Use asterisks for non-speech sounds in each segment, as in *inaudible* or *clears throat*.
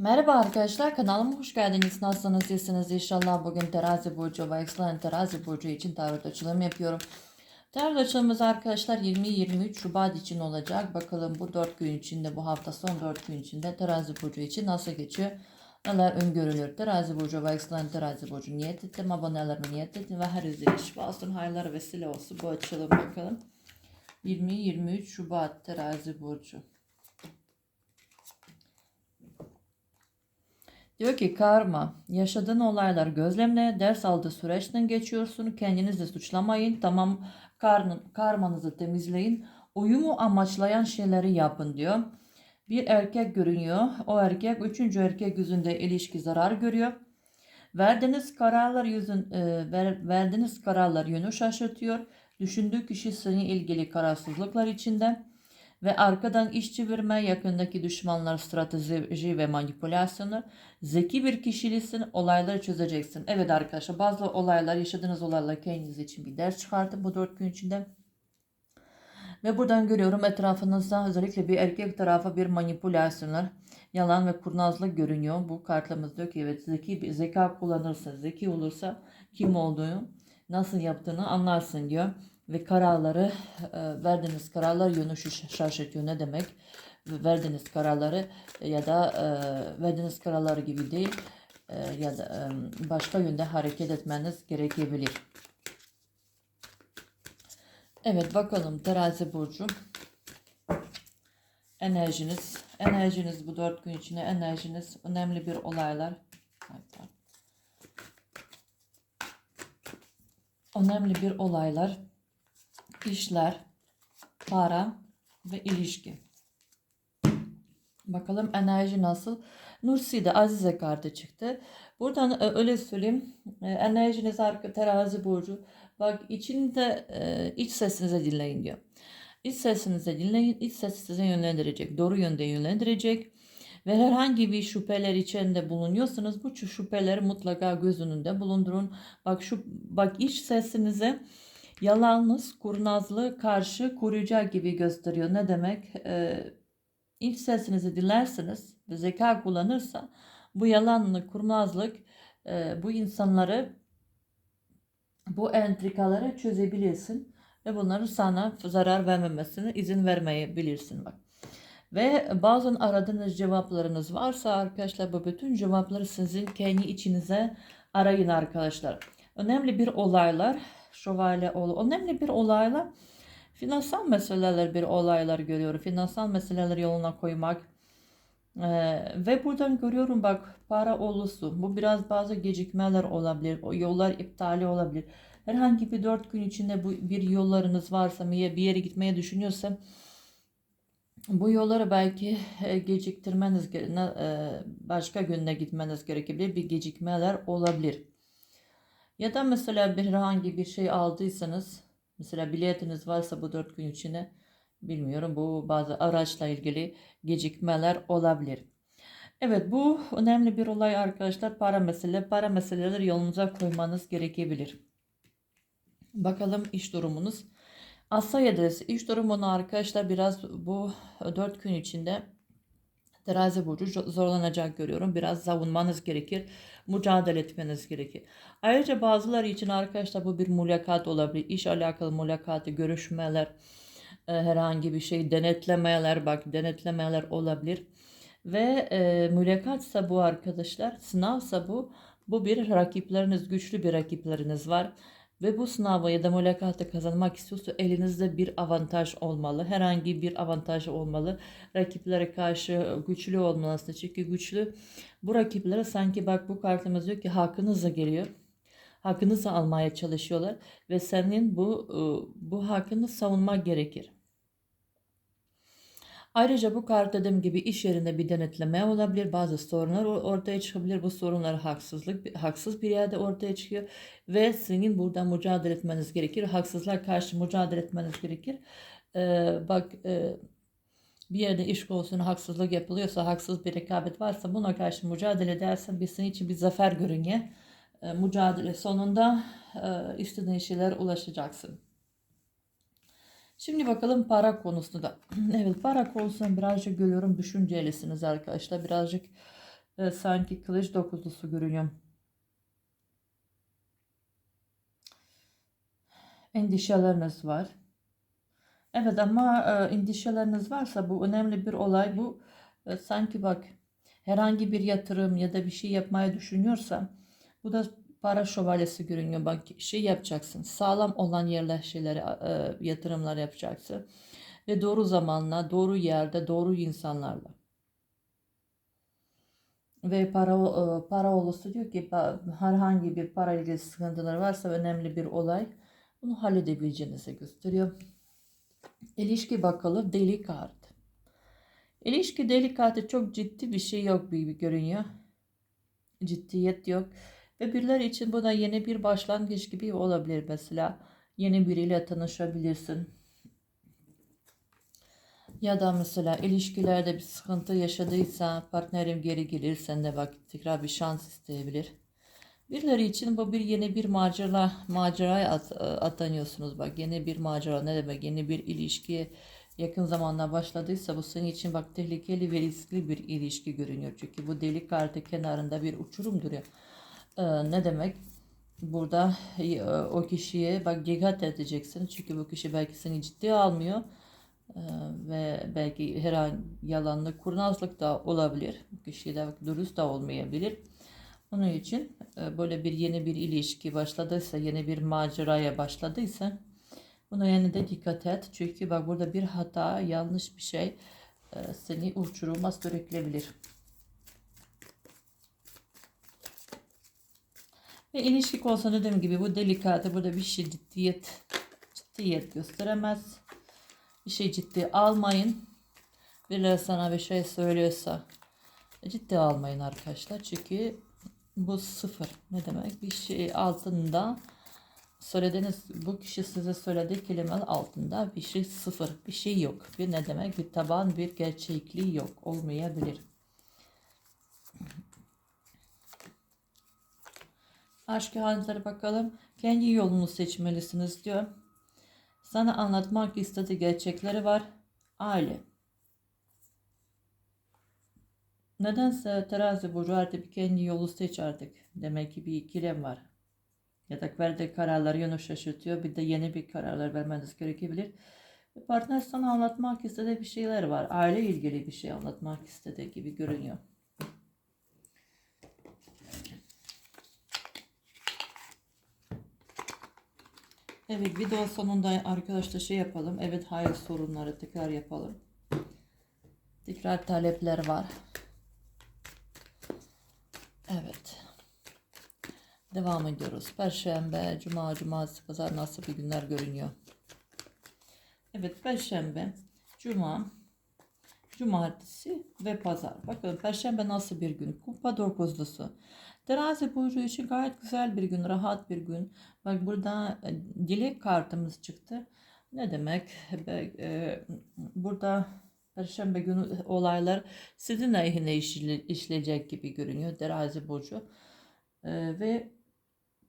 Merhaba arkadaşlar kanalıma hoş geldiniz. Nasılsınız? İyisiniz inşallah. Bugün terazi burcu ve yükselen terazi burcu için tarot açılımı yapıyorum. Tarot açılımımız arkadaşlar 20-23 Şubat için olacak. Bakalım bu 4 gün içinde bu hafta son 4 gün içinde terazi burcu için nasıl geçiyor? Neler öngörülür? Terazi burcu ve yükselen terazi burcu niyet ettim. Abonelerime niyet ettim ve her izleyici şifa olsun. Hayırlar vesile olsun. Bu açılım bakalım. 20-23 Şubat terazi burcu. Diyor ki karma, yaşadığın olaylar gözlemle, ders aldığı süreçten geçiyorsun, kendinizi suçlamayın, tamam karnın, karmanızı temizleyin, uyumu amaçlayan şeyleri yapın diyor. Bir erkek görünüyor, o erkek üçüncü erkek yüzünde ilişki zarar görüyor. Verdiğiniz kararlar yüzün, e, ver, verdiğiniz kararlar yönü şaşırtıyor. Düşündüğü kişi seninle ilgili kararsızlıklar içinde ve arkadan iş çevirme, yakındaki düşmanlar strateji ve manipülasyonu. Zeki bir kişiliksin, olayları çözeceksin. Evet arkadaşlar bazı olaylar, yaşadığınız olaylar kendiniz için bir ders çıkartın bu dört gün içinde. Ve buradan görüyorum etrafınızda özellikle bir erkek tarafa bir manipülasyonlar, yalan ve kurnazlık görünüyor. Bu kartlarımız diyor ki evet zeki, zeka kullanırsa, zeki olursa kim olduğunu, nasıl yaptığını anlarsın diyor ve kararları e, verdiğiniz kararlar yönü şaş- şaşırtıyor. Ne demek? Verdiğiniz kararları ya da e, verdiğiniz kararlar gibi değil e, ya da başka yönde hareket etmeniz gerekebilir. Evet bakalım terazi burcu. Enerjiniz, enerjiniz bu dört gün içinde enerjiniz önemli bir olaylar. Önemli bir olaylar işler, para ve ilişki. Bakalım enerji nasıl? Nursi'de Azize kartı çıktı. Buradan e, öyle söyleyeyim. e, Enerjiniz arka terazi burcu. Bak içinde e, iç sesinizi dinleyin diyor. İç sesinizi dinleyin. İç ses sizi yönlendirecek. Doğru yönde yönlendirecek. Ve herhangi bir şüpheler içinde bulunuyorsanız bu şüpheleri mutlaka göz önünde bulundurun. Bak şu bak iç sesinize yalanınız kurnazlığı karşı koruyacak gibi gösteriyor. Ne demek? Ee, iç sesinizi dinlersiniz ve zeka kullanırsa bu yalanlık, kurnazlık e, bu insanları bu entrikaları çözebilirsin ve bunları sana zarar vermemesine izin vermeyebilirsin bak. Ve bazen aradığınız cevaplarınız varsa arkadaşlar bu bütün cevapları sizin kendi içinize arayın arkadaşlar. Önemli bir olaylar şövalye ol önemli bir olaylar finansal meseleler bir olaylar görüyorum. Finansal meseleleri yoluna koymak. Ee, ve buradan görüyorum bak para olusu. Bu biraz bazı gecikmeler olabilir. O yollar iptali olabilir. Herhangi bir dört gün içinde bu bir yollarınız varsa bir yere gitmeye düşünüyorsa bu yolları belki e, geciktirmeniz, e, başka gününe gitmeniz gerekebilir. Bir gecikmeler olabilir. Ya da mesela bir herhangi bir şey aldıysanız, mesela biletiniz varsa bu dört gün içinde, bilmiyorum bu bazı araçla ilgili gecikmeler olabilir. Evet bu önemli bir olay arkadaşlar. Para mesele, para meseleleri yolunuza koymanız gerekebilir. Bakalım iş durumunuz. Asya adresi iş durumunu arkadaşlar biraz bu 4 gün içinde terazi burcu zo- zorlanacak görüyorum. Biraz savunmanız gerekir. Mücadele etmeniz gerekir. Ayrıca bazıları için arkadaşlar bu bir mülakat olabilir. İş alakalı mülakatı, görüşmeler, e, herhangi bir şey denetlemeler bak denetlemeler olabilir. Ve e, mülakatsa bu arkadaşlar, sınavsa bu. Bu bir rakipleriniz, güçlü bir rakipleriniz var. Ve bu sınavı ya da mülakatı kazanmak istiyorsa elinizde bir avantaj olmalı. Herhangi bir avantaj olmalı. Rakiplere karşı güçlü olmalısınız. Çünkü güçlü bu rakiplere sanki bak bu kartımız diyor ki hakkınızla geliyor. Hakkınızı almaya çalışıyorlar ve senin bu e, bu hakkını savunmak gerekir. Ayrıca bu kart dediğim gibi iş yerinde bir denetleme olabilir. Bazı sorunlar or- ortaya çıkabilir. Bu sorunlar haksızlık, haksız bir yerde ortaya çıkıyor. Ve senin burada mücadele etmeniz gerekir. Haksızlığa karşı mücadele etmeniz gerekir. Ee, bak e, bir yerde iş konusunda haksızlık yapılıyorsa, haksız bir rekabet varsa buna karşı mücadele edersen bir senin için bir zafer görünüyor. Ee, mücadele sonunda e, istediğin şeylere ulaşacaksın. Şimdi bakalım para konusunda. *clears throat* Evet para konusunda birazcık görüyorum düşüncelisiniz arkadaşlar. Birazcık e, sanki kılıç dokuzlusu görünüyor. Endişeleriniz var. Evet ama e, endişeleriniz varsa bu önemli bir olay. Bu e, sanki bak herhangi bir yatırım ya da bir şey yapmayı düşünüyorsa bu da para şövalyesi görünüyor. Bak şey yapacaksın. Sağlam olan yerleşkelere e, yatırımlar yapacaksın. Ve doğru zamanla, doğru yerde, doğru insanlarla. Ve para e, para olursa diyor ki herhangi bir para ilgili sıkıntıları varsa önemli bir olay bunu halledebileceğinizi gösteriyor. İlişki bakalım deli kart. İlişki deli kartı çok ciddi bir şey yok gibi görünüyor. Ciddiyet yok. Ve birileri için bu da yeni bir başlangıç gibi olabilir mesela. Yeni biriyle tanışabilirsin. Ya da mesela ilişkilerde bir sıkıntı yaşadıysa partnerim geri gelir sen de bak tekrar bir şans isteyebilir. Birileri için bu bir yeni bir macera maceraya at, atanıyorsunuz bak yeni bir macera ne demek yeni bir ilişkiye yakın zamanda başladıysa bu senin için bak tehlikeli ve riskli bir ilişki görünüyor. Çünkü bu delik kartı kenarında bir uçurum duruyor. Ee, ne demek? Burada e, o kişiye bak dikkat edeceksin. Çünkü bu kişi belki seni ciddiye almıyor. Ee, ve belki her an yalanlık, kurnazlık da olabilir. Bu kişi de dürüst de olmayabilir. Onun için e, böyle bir yeni bir ilişki başladıysa, yeni bir maceraya başladıysa buna yine de dikkat et. Çünkü bak burada bir hata, yanlış bir şey e, seni uçuruma sürükleyebilir. Ve ilişki konusunda dediğim gibi bu delikate burada bir şey ciddiyet, ciddiyet gösteremez. Bir şey ciddi almayın. Birileri sana bir şey söylüyorsa ciddi almayın arkadaşlar. Çünkü bu sıfır. Ne demek? Bir şey altında söylediğiniz bu kişi size söylediği kelime altında bir şey sıfır. Bir şey yok. Bir ne demek? Bir taban, bir gerçekliği yok. Olmayabilir. Aşk halinlere bakalım. Kendi yolunu seçmelisiniz diyor. Sana anlatmak istediği gerçekleri var. Aile. Nedense terazi burcu artık kendi yolu seç artık. Demek ki bir ikilem var. Ya da verdiği kararları yönü şaşırtıyor. Bir de yeni bir kararlar vermeniz gerekebilir. Partner sana anlatmak istediği bir şeyler var. Aile ilgili bir şey anlatmak istediği gibi görünüyor. Evet video sonunda arkadaşlar şey yapalım. Evet hayır sorunları tekrar yapalım. Tekrar talepler var. Evet. Devam ediyoruz. Perşembe, Cuma, Cumartesi, Pazar nasıl bir günler görünüyor? Evet Perşembe, Cuma, Cumartesi ve Pazar. Bakın Perşembe nasıl bir gün? Kupa dokuzlusu. Terazi burcu için gayet güzel bir gün, rahat bir gün. Bak burada e, dilek kartımız çıktı. Ne demek? E, burada Perşembe günü olaylar sizin aleyhine işleyecek gibi görünüyor terazi burcu. E, ve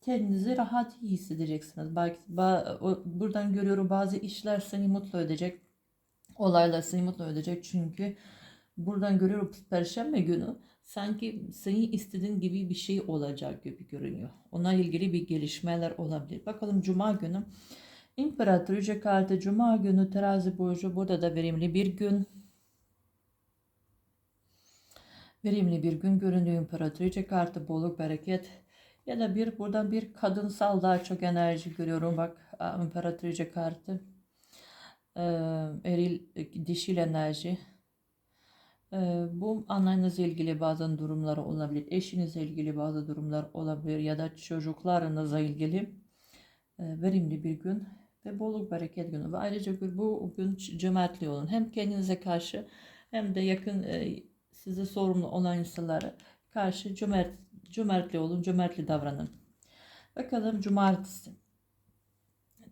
kendinizi rahat iyi hissedeceksiniz. Belki buradan görüyorum bazı işler seni mutlu edecek. Olaylar seni mutlu edecek. Çünkü buradan görüyorum Perşembe günü sanki senin istediğin gibi bir şey olacak gibi görünüyor. Ona ilgili bir gelişmeler olabilir. Bakalım Cuma günü. İmparatoriçe kartı Cuma günü terazi burcu burada da verimli bir gün. Verimli bir gün görünüyor İmparatoriçe kartı bolluk bereket ya da bir buradan bir kadınsal daha çok enerji görüyorum bak İmparatoriçe kartı. Ee, eril dişil enerji bu annenizle ilgili bazı durumlar olabilir, eşinizle ilgili bazı durumlar olabilir ya da çocuklarınızla ilgili verimli bir gün ve bolluk bereket günü. Ve ayrıca bu gün cömertli olun. Hem kendinize karşı hem de yakın size sorumlu olan insanlara karşı cömert, cömertli olun, cömertli davranın. Bakalım cumartesi.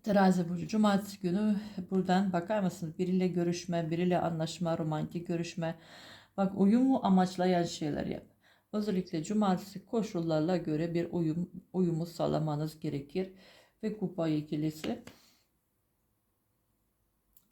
Terazi burcu cumartesi günü buradan bakar mısınız? Biriyle görüşme, biriyle anlaşma, romantik görüşme. Bak uyumu amaçlayan şeyler yap. Özellikle cumartesi koşullarla göre bir uyum uyumu sağlamanız gerekir. Ve kupa ikilisi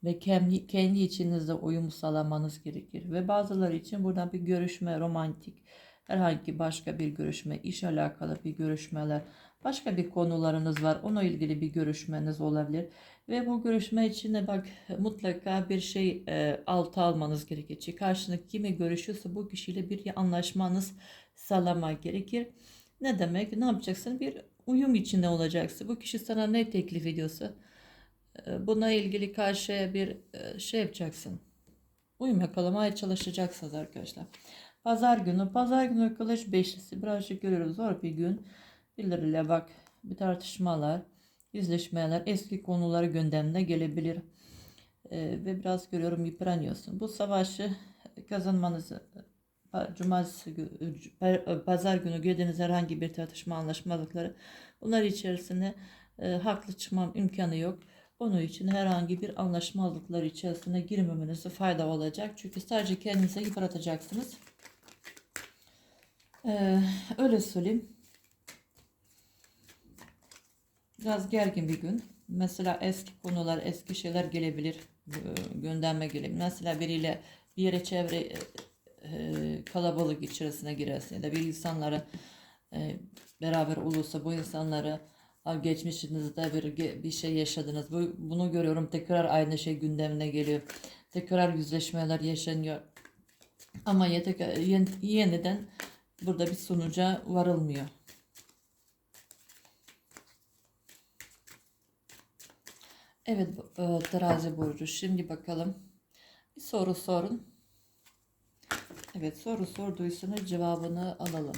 ve kendi, kendi içinizde uyum sağlamanız gerekir. Ve bazıları için buradan bir görüşme, romantik herhangi başka bir görüşme, iş alakalı bir görüşmeler, başka bir konularınız var. Onunla ilgili bir görüşmeniz olabilir. Ve bu görüşme için de bak mutlaka bir şey e, alta almanız gerekir. Karşındaki kimi görüşüyorsa bu kişiyle bir anlaşmanız sağlamak gerekir. Ne demek? Ne yapacaksın? Bir uyum içinde olacaksın. Bu kişi sana ne teklif ediyorsa e, buna ilgili karşıya bir e, şey yapacaksın. Uyum yakalamaya çalışacaksınız arkadaşlar. Pazar günü, pazar günü kılıç beşlisi birazcık görüyoruz zor bir gün. Birileriyle bak bir tartışmalar, yüzleşmeler, eski konuları gündemine gelebilir. E, ve biraz görüyorum yıpranıyorsun. Bu savaşı kazanmanızı cumartesi, pazar günü girdiğiniz herhangi bir tartışma anlaşmazlıkları bunlar içerisinde e, haklı çıkmam imkanı yok. Onun için herhangi bir anlaşmazlıklar içerisine girmemenize fayda olacak. Çünkü sadece kendinize yıpratacaksınız. Ee, öyle söyleyeyim. Biraz gergin bir gün. Mesela eski konular, eski şeyler gelebilir. e, Gündeme gelebilir. Mesela biriyle bir yere çevre e, e, kalabalık içerisine girersin ya da bir insanlara beraber olursa bu insanları "Aa, geçmişinizde bir bir şey yaşadınız. Bu, bunu görüyorum tekrar aynı şey gündemine geliyor. Tekrar yüzleşmeler yaşanıyor. Ama yen- yeniden burada bir sonuca varılmıyor. Evet e, terazi burcu. Şimdi bakalım. Bir soru sorun. Evet soru sorduysanız cevabını alalım.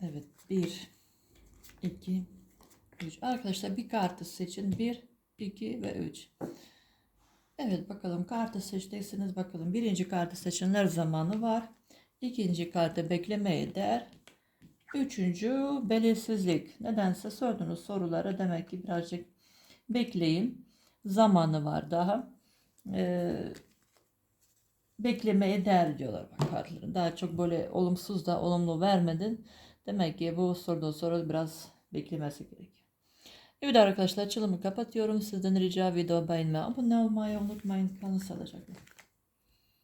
Evet 1 2 3 Arkadaşlar bir kartı seçin. 1 2 ve 3. Evet bakalım kartı seçtiyseniz bakalım. Birinci kartı seçenler zamanı var. İkinci kartı beklemeye değer. Üçüncü belirsizlik. Nedense sorduğunuz soruları demek ki birazcık bekleyin. Zamanı var daha. Ee, beklemeye değer diyorlar bak kartların. Daha çok böyle olumsuz da olumlu vermedin. Demek ki bu sorduğun soru biraz beklemesi gerekiyor. Evet arkadaşlar açılımı kapatıyorum. Sizden rica video beğenmeyi, abone olmayı unutmayın. Kalın sağlıcakla.